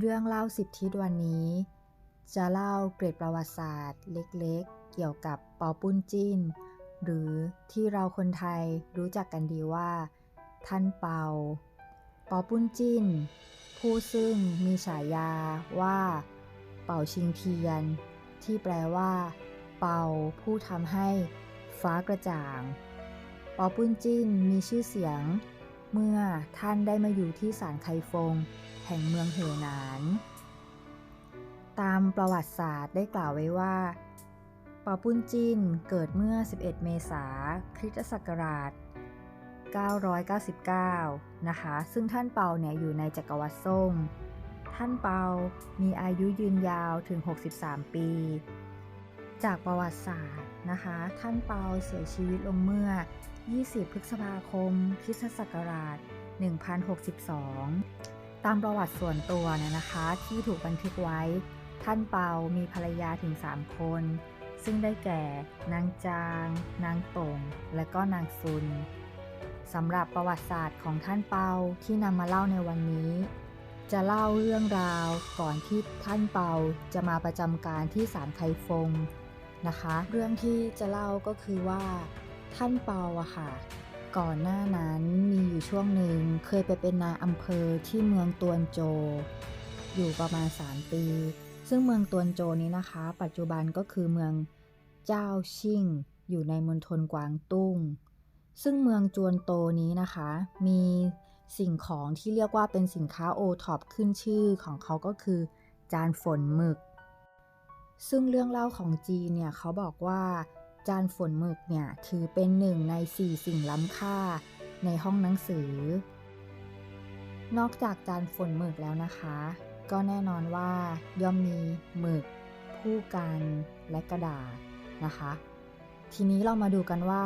เรื่องเล่าสิบทิศวันนี้ จะเล่าเกร็ดประวัติศาสตร์ เล็กๆ เกี่ยวกับเปาปุ้นจิ้น หรือที่เราคนไทยรู้จักกันดีว่า ท่านเปา เปาปุ้นจิ้น ผู้ซึ่งมีฉายาว่า เป่าชิงเทียน ที่แปลว่า เป่าผู้ทำให้ฟ้ากระจ่าง เปาปุ้นจิ้นมีชื่อเสียง เมื่อท่านได้มาอยู่ที่ศาลไคฟง แห่งเมืองเหอหนาน ตามประวัติศาสตร์ได้กล่าวไว้ว่าเปาปุ้นจินเกิดเมื่อ 11 เมษายนคริสตศักราช 999 นะคะ ซึ่งท่านเปาเนี่ยอยู่ในจักรวรรดิส้มท่านเปา มีอายุยืนยาวถึง 63 ปี จากประวัติศาสตร์นะคะ ท่านเปาเสียชีวิตลงเมื่อ 20 พฤษภาคมคริสตศักราช 1062 ตามประวัติส่วนตัวเนี่ยนะคะ ที่ถูกบันทึกไว้ ท่านเปา มีภรรยาถึง 3 คน ซึ่งได้แก่ นางจาง นางตงและก็นางซุนสำหรับประวัติศาสตร์ของท่านเปาที่นำมาเล่าในวันนี้ จะเล่าเรื่องราวก่อนที่ท่านเปาจะมาประจำการที่ศาลไคฟงนะคะ เรื่องที่จะเล่าก็คือว่า ท่านเปาอะค่ะ ก่อนหน้านั้นมีอยู่ช่วงหนึ่งเคยไปเป็นนายอำเภอที่เมืองตวนโจ อยู่ประมาณ 3 ปี ซึ่งเมืองตวนโจนี้นะคะ ปัจจุบันก็คือเมืองเจ้าชิ่ง อยู่ในมณฑลกวางตุ้ง ซึ่งเมืองจวนโตนี้นะคะ มีสิ่งของที่เรียกว่าเป็นสินค้าโอท็อปขึ้นชื่อของเขาก็คือ จานฝนหมึก ซึ่งเรื่องเล่าของจีนเนี่ยเขาบอกว่า จานฝนหมึกเนี่ยถือเป็นหนึ่งในสี่สิ่งล้ำค่าในห้องหนังสือ นอกจากจานฝนหมึกแล้วนะคะ ก็แน่นอนว่าย่อมมีหมึก ผู้กันและกระดาษนะคะ ทีนี้เรามาดูกันว่า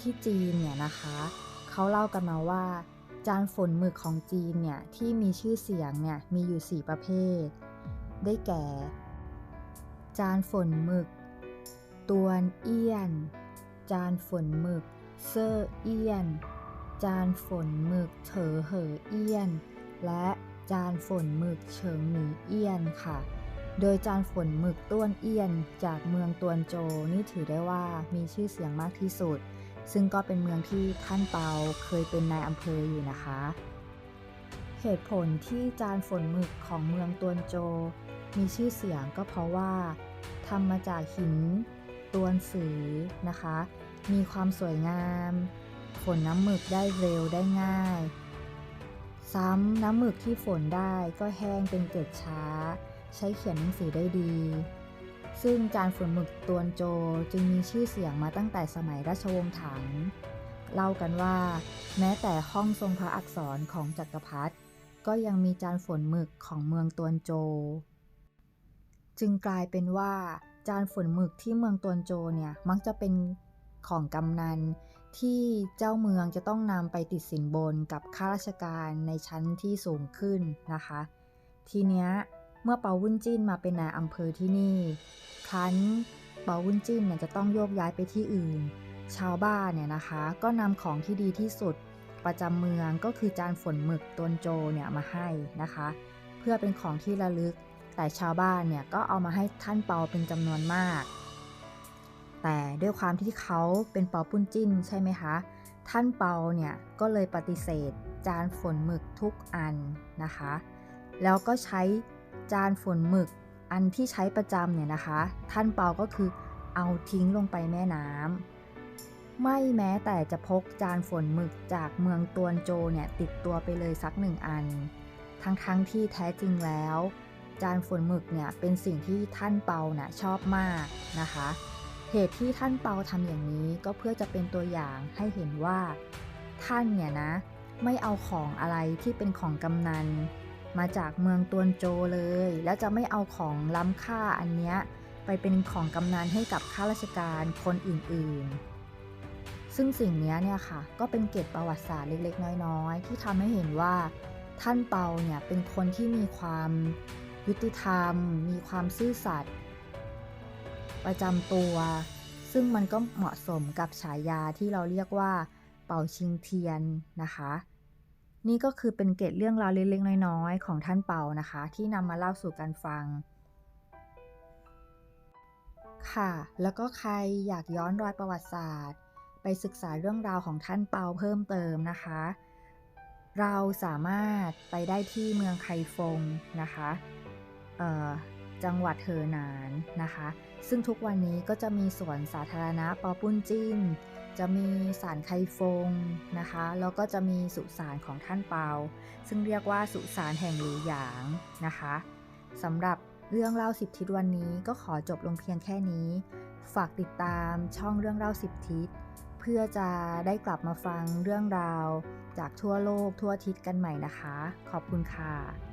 ที่จีนเนี่ยนะคะเขาเล่ากันมาว่า จานฝนหมึกของจีนเนี่ยที่มีชื่อเสียงเนี่ยมีอยู่ 4 ประเภท ได้แก่ จานฝนหมึก ตวนเอี้ยน จานฝนหมึก เซอร์เอี้ยน จานฝนหมึกเถอเหอเอี้ยน และจานฝนหมึกเฉิงหนีเอี้ยนค่ะ โดยจานฝนหมึกต้วนเอี้ยน จากเมืองตวนโจนี่ถือได้ว่ามีชื่อเสียงมากที่สุด ซึ่งก็เป็นเมืองที่ท่านเปาเคยเป็นนายอำเภออยู่นะคะ เหตุผลที่จานฝนหมึกของเมืองตวนโจ มีชื่อเสียงก็เพราะว่าทำมาจากหิน ตัวนสือนะคะ มีความสวยงามฝนน้ำหมึกได้เร็วได้ง่าย ซ้ำน้ำหมึกที่ฝนได้ก็แห้งเป็นเกล็ดช้า ใช้เขียนหนังสือได้ดี ซึ่งจานฝนหมึกตวนโจจึงมีชื่อเสียงมาตั้งแต่สมัยราชวงศ์ถัง เล่ากันว่า แม้แต่ห้องทรงพระอักษรของจักรพรรดิก็ยังมีจานฝนหมึกของเมืองตวนโจ จึงกลายเป็นว่า จานฝนหมึกที่เมืองตวนโจเนี่ยมักจะเป็นของกำนันที่เจ้าเมืองจะต้องนำไปติดสินบนกับข้าราชการในชั้นที่สูงขึ้นนะคะ ทีเนี้ยเมื่อเปาวุ้นจิ้นมาเป็นนายอำเภอที่นี่ครั้นเปาวุ้นจิ้นเนี่ยจะต้องโยกย้ายไปที่อื่น ชาวบ้านเนี่ยนะคะ ก็นำของที่ดีที่สุดประจำเมืองก็คือจานฝนหมึกตวนโจเนี่ยมาให้นะคะ เพื่อเป็นของที่ระลึก แต่ชาวบ้านเนี่ยก็เอามาให้ท่านเปาเป็นจำนวนมาก แต่ด้วยความที่เขาเป็นเปาปุ้นจิ้นใช่ไหมคะ ท่านเปาเนี่ยก็เลยปฏิเสธ จานฝนหมึกทุกอันนะคะ แล้วก็ใช้จานฝนหมึกอันที่ใช้ประจำเนี่ยนะคะ ท่านเปาก็คือเอาทิ้งลงไปแม่น้ำไม่แม้แต่จะพกจานฝนหมึกจากเมืองตวนโจเนี่ยติดตัวไปเลยสักหนึ่งอัน ทั้งๆทที่แท้จริงแล้ว จานฝนหมึกเนี่ยเป็นสิ่งที่ท่านเปาน่ะชอบมากนะคะ เหตุที่ท่านเปาทำอย่างนี้ก็เพื่อจะเป็นตัวอย่างให้เห็นว่า ท่านเนี่ยนะ ไม่เอาของอะไรที่เป็นของกำนัน มาจากเมืองตวนโจเลย แล้วจะไม่เอาของล้ำค่าอันเนี้ยไปเป็นของกำนันให้กับข้าราชการคนอื่นๆ ซึ่งสิ่งนี้เนี่ยค่ะ ก็เป็นเกร็ดประวัติศาสตร์เล็กๆ น้อยๆ ที่ทำให้เห็นว่าท่านเปาเนี่ยเป็นคนที่มีความ ยุติธรรม มีความซื่อสัตย์ประจำตัว ซึ่งมันก็เหมาะสมกับฉายาที่เราเรียกว่าเป่าชิงเทียนนะคะ นี่ก็คือเป็นเกร็ดเรื่องราวเล็กๆน้อยๆของท่านเปานะคะ ที่นำมาเล่าสู่กันฟัง ค่ะ แล้วก็ใครอยากย้อนรอยประวัติศาสตร์ ไปศึกษาเรื่องราวของท่านเปาเพิ่มเติมนะคะ เราสามารถไปได้ที่เมืองไคฟงนะคะ จังหวัดเหอหนานนะคะ ซึ่งทุกวันนี้ก็จะมีสวนสาธารณะปอปุ้นจิ้น จะมีศาลไคฟงนะคะ แล้วก็จะมีสุสานของท่านเปา ซึ่งเรียกว่าสุสานแห่งหลีหยางนะคะสำหรับเรื่องเล่าสิบทิศวันนี้ก็ขอจบลงเพียงแค่นี้ ฝากติดตามช่องเรื่องเล่าสิบทิศเพื่อจะได้กลับมาฟังเรื่องราว จากทั่วโลกทั่วทิศกันใหม่นะคะ ขอบคุณค่ะ